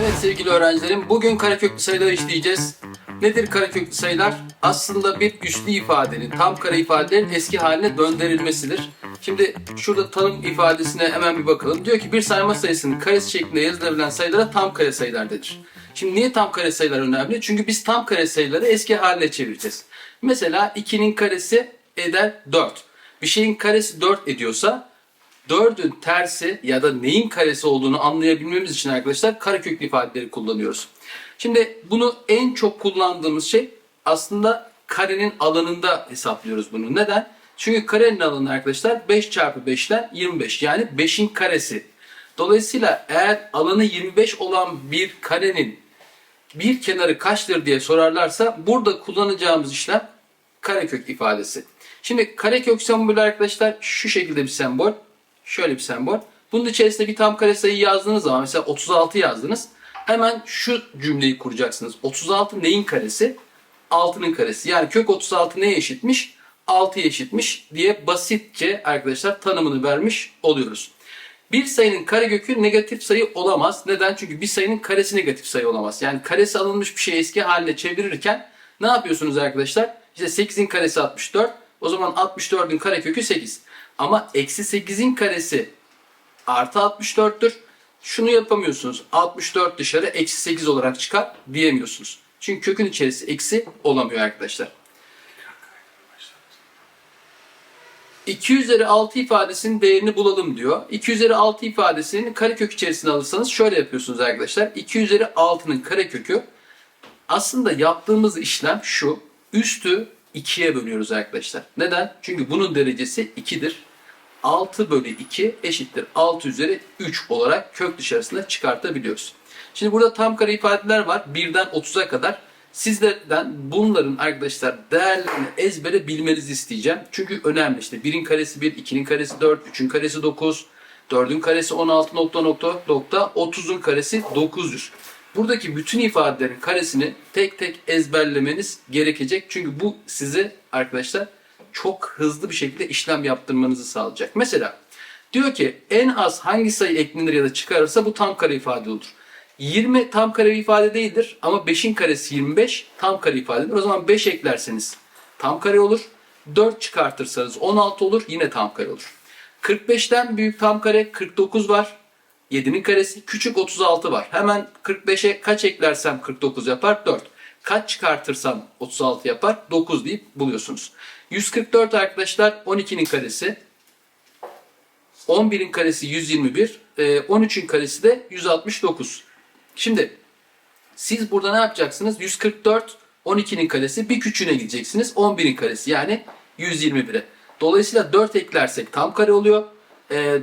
Evet sevgili öğrencilerim, bugün kareköklü sayıları işleyeceğiz. Nedir kareköklü sayılar? Aslında bir üslü ifadenin, tam kare ifadelerin eski haline döndürülmesidir. Şimdi şurada tanım ifadesine hemen bir bakalım. Diyor ki bir sayma sayısının karesi şeklinde yazılabilen sayılara tam kare sayılar denir. Şimdi niye tam kare sayılar önemli? Çünkü biz tam kare sayıları eski haline çevireceğiz. Mesela 2'nin karesi eder 4. Bir şeyin karesi 4 ediyorsa 4'ün tersi ya da neyin karesi olduğunu anlayabilmemiz için arkadaşlar kareköklü ifadeleri kullanıyoruz. Şimdi bunu en çok kullandığımız şey aslında karenin alanında hesaplıyoruz bunu. Neden? Çünkü karenin alanı arkadaşlar 5 çarpı 5 ile 25 yani 5'in karesi. Dolayısıyla eğer alanı 25 olan bir karenin bir kenarı kaçtır diye sorarlarsa burada kullanacağımız işlem karekök ifadesi. Şimdi karekök sembolü arkadaşlar şu şekilde bir sembol. Şöyle bir sembol. Bunun içerisinde bir tam kare sayı yazdığınız zaman mesela 36 yazdınız. Hemen şu cümleyi kuracaksınız. 36 neyin karesi? 6'nın karesi. Yani kök 36 neye eşitmiş? 6'ya eşitmiş diye basitçe arkadaşlar tanımını vermiş oluyoruz. Bir sayının karekökü negatif sayı olamaz. Neden? Çünkü bir sayının karesi negatif sayı olamaz. Yani karesi alınmış bir şeyi eski haline çevirirken ne yapıyorsunuz arkadaşlar? İşte 8'in karesi 64. O zaman 64'ün karekökü 8. Ama eksi 8'in karesi artı 64'tür. Şunu yapamıyorsunuz. 64 dışarı eksi 8 olarak çıkar diyemiyorsunuz. Çünkü kökün içerisi eksi olamıyor arkadaşlar. 2 üzeri 6 ifadesinin değerini bulalım diyor. 2 üzeri 6 ifadesinin karekök içerisine alırsanız şöyle yapıyorsunuz arkadaşlar. 2 üzeri 6'nın karekökü aslında yaptığımız işlem şu. Üstü 2'ye bölüyoruz arkadaşlar. Neden? Çünkü bunun derecesi 2'dir. 6 bölü 2 eşittir 6 üzeri 3 olarak kök dışarısına çıkartabiliyoruz. Şimdi burada tam kare ifadeler var. 1'den 30'a kadar. Sizlerden bunların arkadaşlar değerlerini ezbere bilmenizi isteyeceğim. Çünkü önemli işte 1'in karesi 1, 2'nin karesi 4, 3'ün karesi 9, 4'ün karesi 16 nokta nokta nokta 30'un karesi 900. Buradaki bütün ifadelerin karesini tek tek ezberlemeniz gerekecek. Çünkü bu size arkadaşlar çok hızlı bir şekilde işlem yaptırmanızı sağlayacak. Mesela diyor ki en az hangi sayı eklenir ya da çıkarırsa bu tam kare ifade olur. 20 tam kare ifade değildir ama 5'in karesi 25 tam kare ifadedir. O zaman 5 eklerseniz tam kare olur. 4 çıkartırsanız 16 olur yine tam kare olur. 45'ten büyük tam kare 49 var. 7'nin karesi küçük 36 var. Hemen 45'e kaç eklersem 49 yapar? 4. Kaç çıkartırsam 36 yapar? 9 deyip buluyorsunuz. 144 arkadaşlar 12'nin karesi. 11'in karesi 121. 13'ün karesi de 169. Şimdi siz burada ne yapacaksınız? 144 12'nin karesi bir küçüğüne gideceksiniz. 11'in karesi yani 121'e. Dolayısıyla 4 eklersek tam kare oluyor. Ee,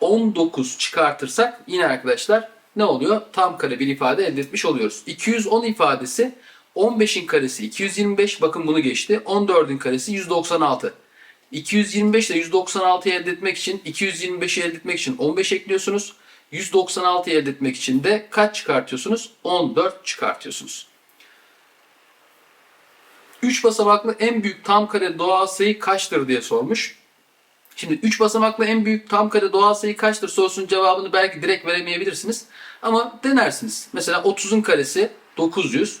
19 çıkartırsak yine arkadaşlar ne oluyor? Tam kare bir ifade elde etmiş oluyoruz. 210 ifadesi 15'in karesi 225 bakın bunu geçti. 14'ün karesi 196. 225 ile 196'yı elde etmek için 225'i elde etmek için 15 ekliyorsunuz. 196'yı elde etmek için de kaç çıkartıyorsunuz? 14 çıkartıyorsunuz. 3 basamaklı en büyük tam kare doğal sayı kaçtır diye sormuş. Şimdi 3 basamaklı en büyük tam kare doğal sayı kaçtır sorusunun cevabını belki direkt veremeyebilirsiniz. Ama denersiniz. Mesela 30'un karesi 900.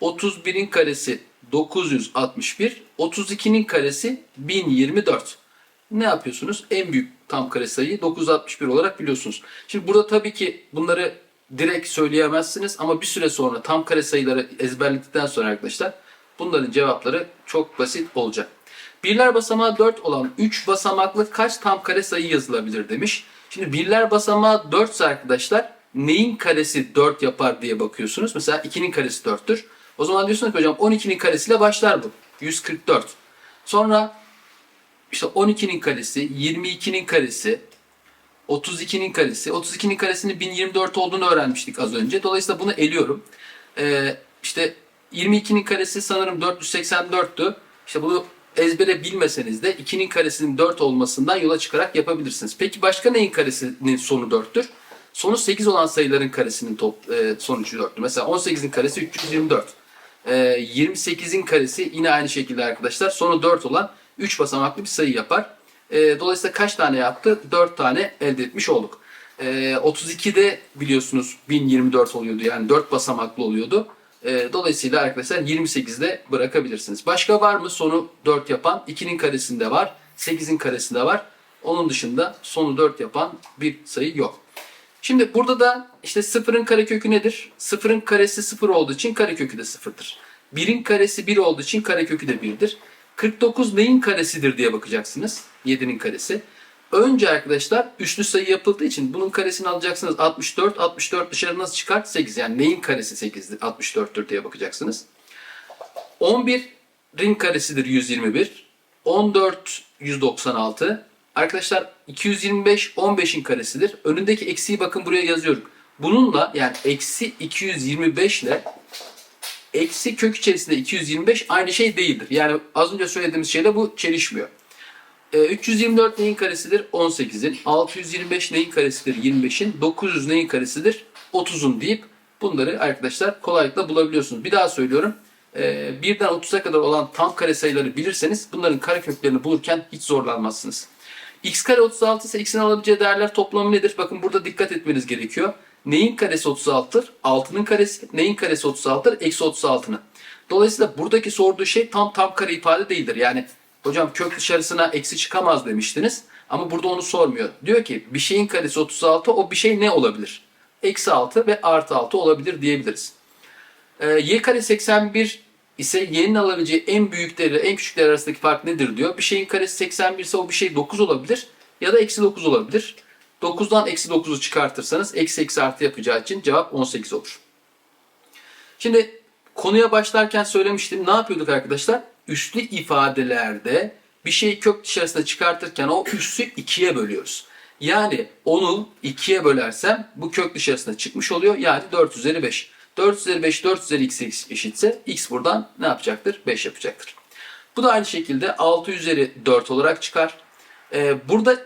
31'in karesi 961. 32'nin karesi 1024. Ne yapıyorsunuz? En büyük tam kare sayıyı 961 olarak biliyorsunuz. Şimdi burada tabii ki bunları direkt söyleyemezsiniz ama bir süre sonra tam kare sayıları ezberledikten sonra arkadaşlar bunların cevapları çok basit olacak. Birler basamağı 4 olan 3 basamaklı kaç tam kare sayı yazılabilir demiş. Şimdi birler basamağı 4 ise arkadaşlar neyin karesi 4 yapar diye bakıyorsunuz. Mesela 2'nin karesi 4'tür. O zaman diyorsunuz ki hocam 12'nin karesiyle başlar bu. 144. Sonra işte 12'nin karesi, 22'nin karesi, 32'nin karesi. 32'nin karesinin 1024 olduğunu öğrenmiştik az önce. Dolayısıyla bunu eliyorum. Ee, işte 22'nin karesi sanırım 484'tü. İşte bunu ezbere bilmeseniz de 2'nin karesinin 4 olmasından yola çıkarak yapabilirsiniz. Peki başka neyin karesinin sonu 4'tür? Sonu 8 olan sayıların karesinin top, e, sonucu 4'tür. Mesela 18'in karesi 324. E, 28'in karesi yine aynı şekilde arkadaşlar sonu 4 olan 3 basamaklı bir sayı yapar. E, dolayısıyla kaç tane yaptı? 4 tane elde etmiş olduk. Ee, 32'de biliyorsunuz 1024 oluyordu yani 4 basamaklı oluyordu. Ee, dolayısıyla arkadaşlar 28'de bırakabilirsiniz. Başka var mı sonu 4 yapan? 2'nin karesinde var, 8'in karesinde var. Onun dışında sonu 4 yapan bir sayı yok. Şimdi burada da işte sıfırın karekökü nedir? Sıfırın karesi sıfır olduğu için karekökü de sıfırdır. Birin karesi bir olduğu için karekökü de birdir. 49 neyin karesidir diye bakacaksınız. 7'nin karesi. Önce arkadaşlar üçlü sayı yapıldığı için bunun karesini alacaksınız 64. 64 dışarı nasıl çıkar? 8. Yani neyin karesi 8'dir? 64'tür diye bakacaksınız. 11'in karesidir 121. 14 196. Arkadaşlar 225 15'in karesidir. Önündeki eksiği bakın buraya yazıyorum. Bununla yani eksi 225 ile eksi kök içerisinde 225 aynı şey değildir. Yani az önce söylediğimiz şeyle bu çelişmiyor. Ee, 324 neyin karesidir? 18'in. 625 neyin karesidir? 25'in. 900 neyin karesidir? 30'un deyip bunları arkadaşlar kolaylıkla bulabiliyorsunuz. Bir daha söylüyorum. Ee, birden 30'a kadar olan tam kare sayıları bilirseniz bunların kareköklerini bulurken hiç zorlanmazsınız. X kare 36 ise x'in alabileceği değerler toplamı nedir? Bakın burada dikkat etmeniz gerekiyor. Neyin karesi 36'tır? 6'nın karesi. Neyin karesi 36'tır? Eksi 36'nın. Dolayısıyla buradaki sorduğu şey tam tam kare ifade değildir. Yani hocam kök dışarısına eksi çıkamaz demiştiniz. Ama burada onu sormuyor. Diyor ki bir şeyin karesi 36 o bir şey ne olabilir? Eksi 6 ve artı 6 olabilir diyebiliriz. Ee, y kare 81 ise y'nin alabileceği en büyük değeri en küçük değer arasındaki fark nedir diyor. Bir şeyin karesi 81 ise o bir şey 9 olabilir ya da eksi 9 olabilir. 9'dan eksi 9'u çıkartırsanız eksi eksi artı yapacağı için cevap 18 olur. Şimdi konuya başlarken söylemiştim. Ne yapıyorduk arkadaşlar? Üslü ifadelerde bir şeyi kök dışarısına çıkartırken o üssü ikiye bölüyoruz. Yani onu ikiye bölersem bu kök dışarısına çıkmış oluyor. Yani 4 üzeri 5. 4 üzeri 5 4 üzeri x eşitse x buradan ne yapacaktır? 5 yapacaktır. Bu da aynı şekilde 6 üzeri 4 olarak çıkar. Ee, burada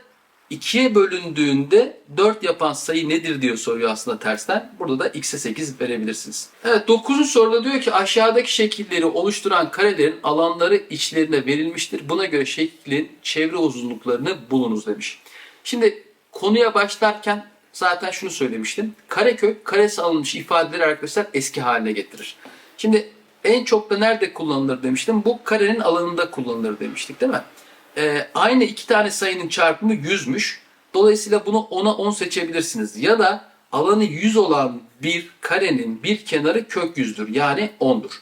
2'ye bölündüğünde 4 yapan sayı nedir diyor soruyor aslında tersten. Burada da x'e 8 verebilirsiniz. Evet 9. soruda diyor ki aşağıdaki şekilleri oluşturan karelerin alanları içlerine verilmiştir. Buna göre şeklin çevre uzunluklarını bulunuz demiş. Şimdi konuya başlarken zaten şunu söylemiştim. Karekök karesi alınmış ifadeleri arkadaşlar eski haline getirir. Şimdi en çok da nerede kullanılır demiştim. Bu karenin alanında kullanılır demiştik değil mi? Ee, aynı iki tane sayının çarpımı 100'müş. Dolayısıyla bunu 10'a 10 seçebilirsiniz. Ya da alanı 100 olan bir karenin bir kenarı kök 100'dür. Yani 10'dur.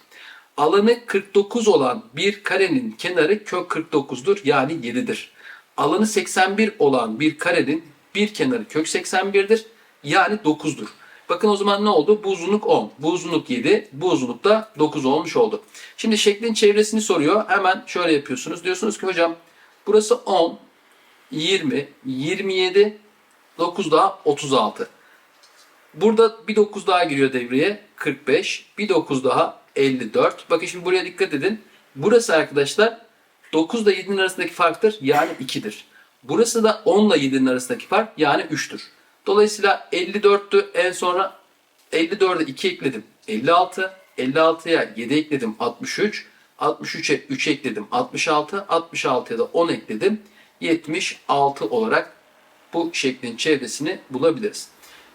Alanı 49 olan bir karenin kenarı kök 49'dur. Yani 7'dir. Alanı 81 olan bir karenin bir kenarı kök 81'dir. Yani 9'dur. Bakın o zaman ne oldu? Bu uzunluk 10, bu uzunluk 7, bu uzunluk da 9 olmuş oldu. Şimdi şeklin çevresini soruyor. Hemen şöyle yapıyorsunuz. Diyorsunuz ki hocam burası 10, 20, 27, 9 daha 36. Burada bir 9 daha giriyor devreye 45, bir 9 daha 54. Bakın şimdi buraya dikkat edin. Burası arkadaşlar 9 ile 7'nin arasındaki farktır yani 2'dir. Burası da 10 ile 7'nin arasındaki fark yani 3'tür. Dolayısıyla 54'tü en sonra 54'e 2 ekledim 56. 56'ya 7 ekledim 63. 63'e 3 ekledim 66. 66'ya da 10 ekledim 76 olarak bu şeklin çevresini bulabiliriz.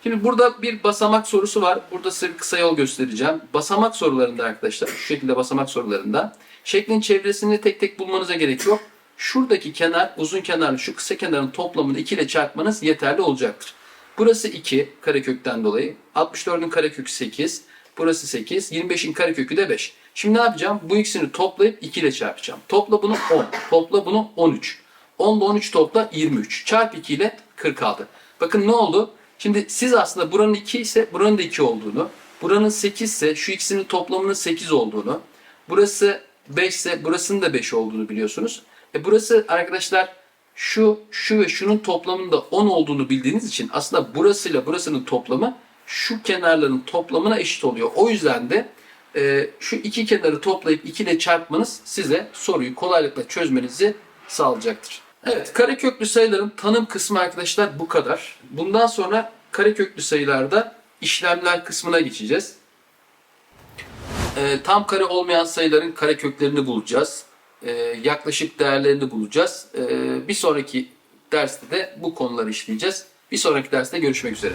Şimdi burada bir basamak sorusu var. Burada size kısa yol göstereceğim. Basamak sorularında arkadaşlar şu şekilde basamak sorularında şeklin çevresini tek tek bulmanıza gerek yok. Şuradaki kenar uzun kenarlı şu kısa kenarın toplamını 2 ile çarpmanız yeterli olacaktır. Burası 2 karekökten dolayı. 64'ün karekökü 8. Burası 8. 25'in karekökü de 5. Şimdi ne yapacağım? Bu ikisini toplayıp 2 ile çarpacağım. Topla bunu 10. Topla bunu 13. 10 ile 13 topla 23. Çarp 2 ile 46. Bakın ne oldu? Şimdi siz aslında buranın 2 ise buranın da 2 olduğunu, buranın 8 ise şu ikisinin toplamının 8 olduğunu, burası 5 ise burasının da 5 olduğunu biliyorsunuz. E burası arkadaşlar şu, şu ve şunun toplamının da 10 olduğunu bildiğiniz için aslında burasıyla burasının toplamı şu kenarların toplamına eşit oluyor. O yüzden de e, şu iki kenarı toplayıp 2 ile çarpmanız size soruyu kolaylıkla çözmenizi sağlayacaktır. Evet, kareköklü sayıların tanım kısmı arkadaşlar bu kadar. Bundan sonra kareköklü sayılarda işlemler kısmına geçeceğiz. E, tam kare olmayan sayıların kareköklerini bulacağız. E, yaklaşık değerlerini bulacağız. E, bir sonraki derste de bu konuları işleyeceğiz. Bir sonraki derste görüşmek üzere.